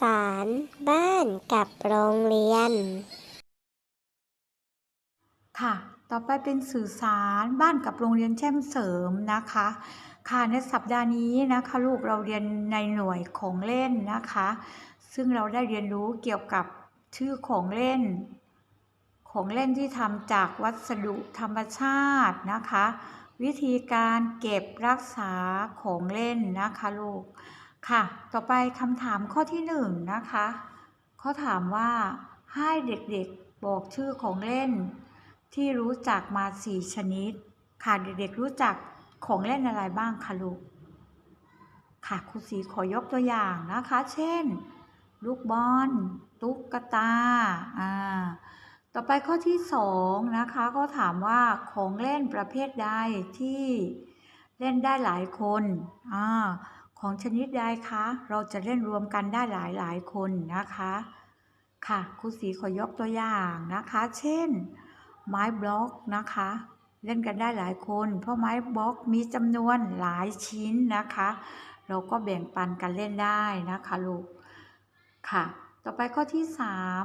สาร บ้านกับโรงเรียน ค่ะ ต่อไปเป็นสื่อสารบ้านกับโรงเรียนแช่มเสริมนะคะ ค่ะในสัปดาห์นี้นะคะลูกเราเรียนในหน่วยของเล่นนะคะ ซึ่งเราได้เรียนรู้เกี่ยวกับชื่อของเล่น ของเล่นที่ทำจากวัสดุธรรมชาตินะคะ วิธีการเก็บรักษาของเล่นนะคะลูก ค่ะ ต่อไปคำถามข้อที่หนึ่งนะคะเขาถามว่าให้เด็กๆบอกชื่อของเล่น ที่รู้จักมาสี่ชนิด ค่ะเด็กๆรู้จักของเล่นอะไรบ้างคะลูก ค่ะครูศรีขอยกตัวอย่างนะคะ เช่น ลูกบอลตุ๊กตาอ่าต่อไปข้อที่สองนะคะก็ถามว่าของเล่นประเภทใดที่เล่นได้หลายคนอ่า ของชนิดใดคะ เราจะเล่นรวมกันได้หลายหลายคนนะคะ ค่ะครูศรีขอยกตัวอย่างนะคะ เช่น ไม้บล็อกนะคะ เล่นกันได้หลายคน เพราะไม้บล็อกมีจำนวนหลายชิ้นนะคะ เราก็แบ่งปันกันเล่นได้นะคะลูก ค่ะ ต่อไปข้อที่สาม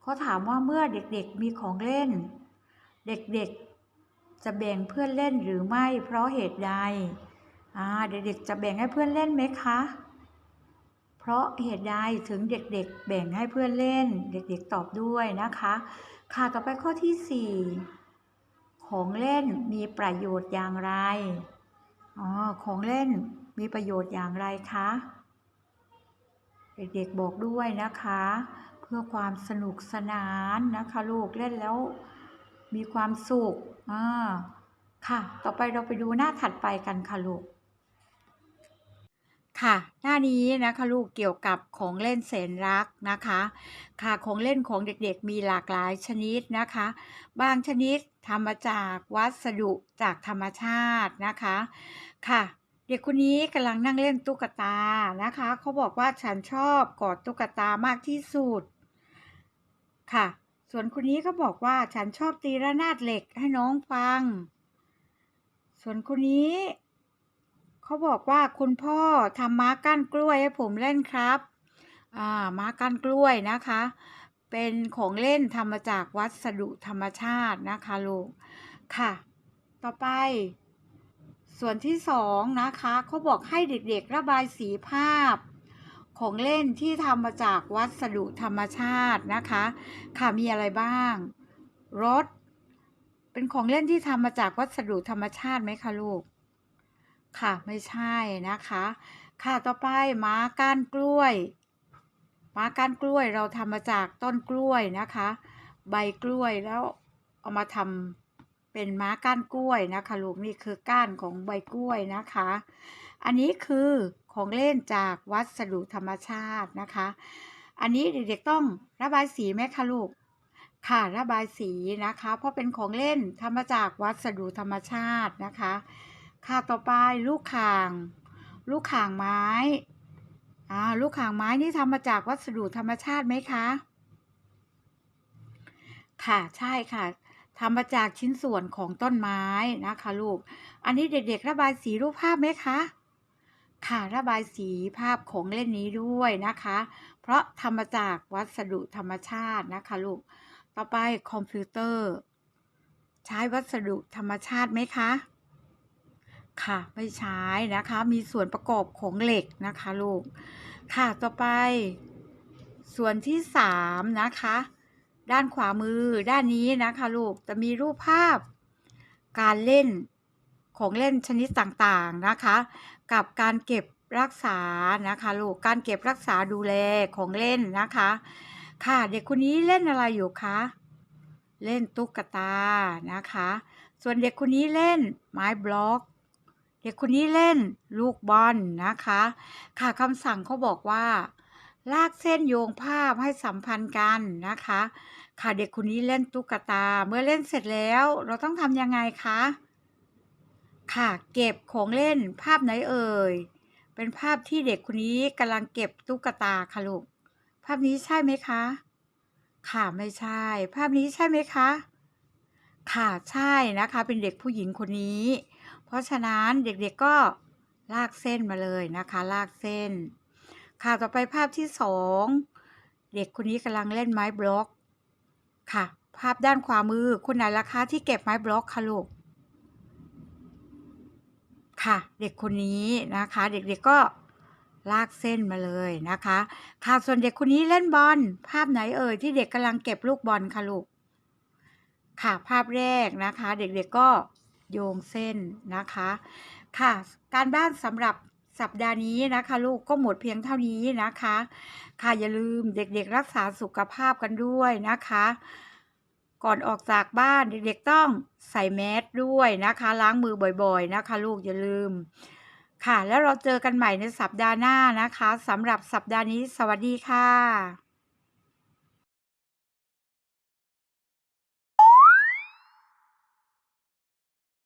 เขาถามว่าเมื่อเด็กๆมีของเล่น เด็กๆจะแบ่งเพื่อนเล่นหรือไม่เพราะเหตุใด อ่าเด็กๆจะแบ่งให้เพื่อนเล่นไหมคะ เพราะเหตุใดถึงเด็กๆ แบ่งให้เพื่อนเล่น เด็กๆตอบด้วยนะคะ ค่ะต่อไปข้อที่ 4 ของเล่นมีประโยชน์อย่างไรอ๋อของเล่นมีประโยชน์อย่างไรคะเด็กๆบอกด้วยนะคะ เพื่อความสนุกสนานนะคะลูกเล่นแล้วมีความสุขอ่าค่ะ ต่อไปเราไปดูหน้าถัดไปกันค่ะลูก ค่ะ หน้านี้นะคะลูกเกี่ยวกับของเล่นแสนรักนะคะ ค่ะของเล่นของเด็กๆมีหลากหลายชนิดนะคะ บางชนิดทำมาจากวัสดุจากธรรมชาตินะคะ ค่ะเด็กคนนี้กำลังนั่งเล่นตุ๊กตานะคะ เขาบอกว่าฉันชอบกอดตุ๊กตามากที่สุด ค่ะ ส่วนคนนี้ก็บอกว่าฉันชอบตีระนาดเหล็กให้น้องฟัง ส่วนคนนี้ เขาบอกว่าคุณพ่อทำม้าก้านกล้วยให้ผมเล่นครับ อ่า ม้าก้านกล้วยนะคะ เป็นของเล่นทำมาจากวัสดุธรรมชาตินะคะลูก ค่ะ ต่อไป ส่วนที่สองนะคะเขาบอกให้เด็กๆระบายสีภาพ ของเล่นที่ทำมาจากวัสดุธรรมชาตินะคะ ค่ะ มีอะไรบ้าง รถ เป็นของเล่นที่ทำมาจากวัสดุธรรมชาติไหมคะลูก ค่ะไม่ใช่นะคะ ค่ะต่อไปม้าก้านกล้วยม้าก้านกล้วยเราทำมาจากต้นกล้วยนะคะ ใบกล้วยแล้วเอามาทำเป็นม้าก้านกล้วยนะคะลูกนี่คือก้านของใบกล้วยนะคะ อันนี้คือของเล่นจากวัสดุธรรมชาตินะคะ อันนี้เด็กๆต้องระบายสีไหมคะลูกค่ะระบายสีนะคะ เพราะเป็นของเล่นทำมาจากวัสดุธรรมชาตินะคะ ค่ะต่อไปลูกข่าง ลูกข่างไม้อ่าลูกข่างไม้นี่ทำมาจากวัสดุธรรมชาติไหมคะ ค่ะใช่ค่ะทำมาจากชิ้นส่วนของต้นไม้นะคะลูก อันนี้เด็กๆ ระบายสีรูปภาพไหมคะ ค่ะระบายสีภาพของเล่นนี้ด้วยนะคะ เพราะทำมาจากวัสดุธรรมชาตินะคะลูก ต่อไปคอมพิวเตอร์ ใช้วัสดุธรรมชาติไหมคะ ค่ะไม่ใช้นะคะ มีส่วนประกอบของเหล็กนะคะ ลูก ค่ะต่อไป ส่วนที่สามนะคะ ด้านขวามือด้านนี้นะคะ ลูกจะมีรูปภาพ การเล่นของเล่นชนิดต่างๆนะคะ กับการเก็บรักษานะคะลูกการเก็บรักษาดูแลของเล่นนะคะ ค่ะเด็กคนนี้เล่นอะไรอยู่คะเล่นตุ๊กตานะคะ ส่วนเด็กคนนี้เล่นไม้บล็อก เด็กคนนี้เล่นลูกบอลนะคะ ค่ะคำสั่งเขาบอกว่า ลากเส้นโยงภาพให้สัมพันธ์กันนะคะ ค่ะเด็กคนนี้เล่นตุ๊กตา เมื่อเล่นเสร็จแล้ว เราต้องทำยังไงคะ ค่ะเก็บของเล่นภาพไหนเอ่ย เป็นภาพที่เด็กคนนี้กำลังเก็บตุ๊กตาค่ะลูก ภาพนี้ใช่ไหมคะ ค่ะไม่ใช่ ภาพนี้ใช่ไหมคะ ค่ะใช่นะคะ เป็นเด็กผู้หญิงคนนี้ เพราะฉะนั้นเด็กๆก็ลากเส้นมาเลยนะคะ ลากเส้น ค่ะต่อไปภาพที่สองเด็กคนนี้กำลังเล่นไม้บล็อก ค่ะ ภาพด้านขวามือคนไหนล่ะคะที่เก็บไม้บล็อกคะลูกค่ะ เด็กคนนี้นะคะ เด็กๆก็ลากเส้นมาเลยนะคะ ค่ะส่วนเด็กคนนี้เล่นบอลภาพไหนเอ่ยที่เด็กกำลังเก็บลูกบอลคะลูกค่ะภาพแรกนะคะ เด็กๆก็ โยงเส้นนะคะ ค่ะ การบ้านสำหรับสัปดาห์นี้นะคะ ลูกก็หมดเพียงเท่านี้นะคะ ค่ะอย่าลืมเด็กๆรักษาสุขภาพกันด้วยนะคะ ก่อนออกจากบ้านเด็กๆต้องใส่แมสด้วยนะคะ ล้างมือบ่อยๆนะคะ ลูกอย่าลืม ค่ะ แล้วเราเจอกันใหม่ในสัปดาห์หน้านะคะสำหรับสัปดาห์นี้ สวัสดีค่ะ